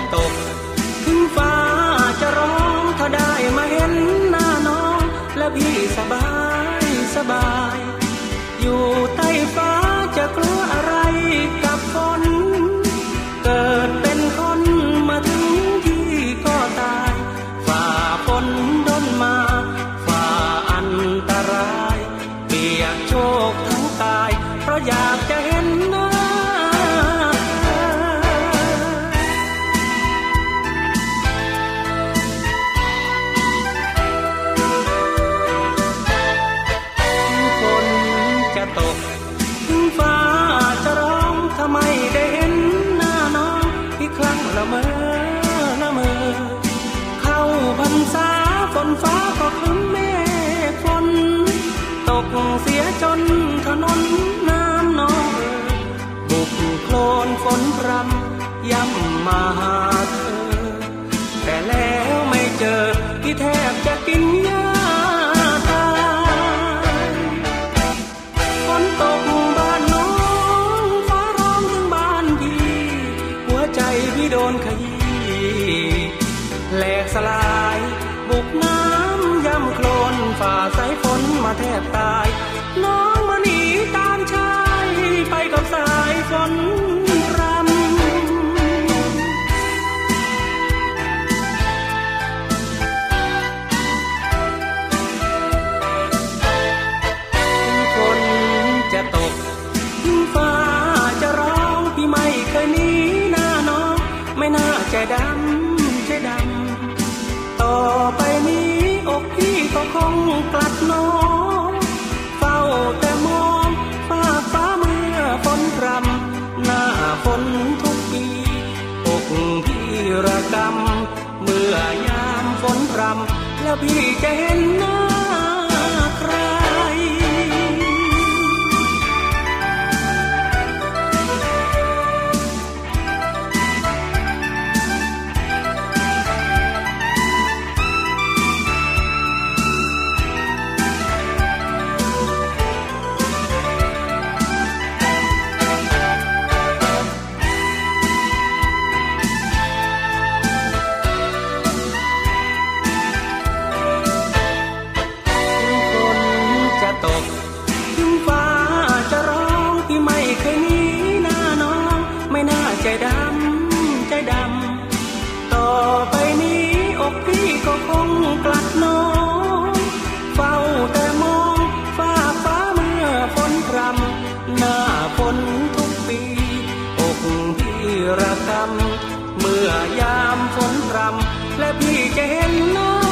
จะตก ถึงฟ้าจะร้องถ้าได้มาเห็นหน้าน้อง และพี่สบายสบาย อยู่ใต้ฟ้าจะกลัวอะไรกับฝนเกิดเป็นคนมาถึงที่ก็ตาย ฝ่าฝนดนมา ฝ่าอันตราย เปียกโชกทั้งกาย เพราะอยากจะเห็นหน้า ตก ฟ้าจะร้องทำไมได้เห็นหน้าน้องอีกครั้งละเมอละเมอเข้าพรรษาฝนฟ้าก็ครึ้มเมฆฝนตกเสียจนถนนน้ำนองบุกโคลนฝนพรำย่ำมา โดนขยี้แหลกสลาย บุกน้ำย่ำโคลนฝ่าสายฝนมาแทบตายน้อง ไม่น่าใจดำใจดำ ต่อไปนี้อกพี่ก็คงกลัดน้องเฝ้าแต่มองฟ้าฟ้าเมื่อฝนพรำหน้าฝนทุกปีอกพี่ระกำเมื่อยามฝนพรำแล้วพี่จะเห็นหน้า ก็คงกลัดน้องเฝ้าแต่มองฟ้าฟ้าเมื่อฝนพรำหน้าฝนทุกปีอกพี่ระคำเมื่อยามฝนพรำและพี่จะเห็นน้า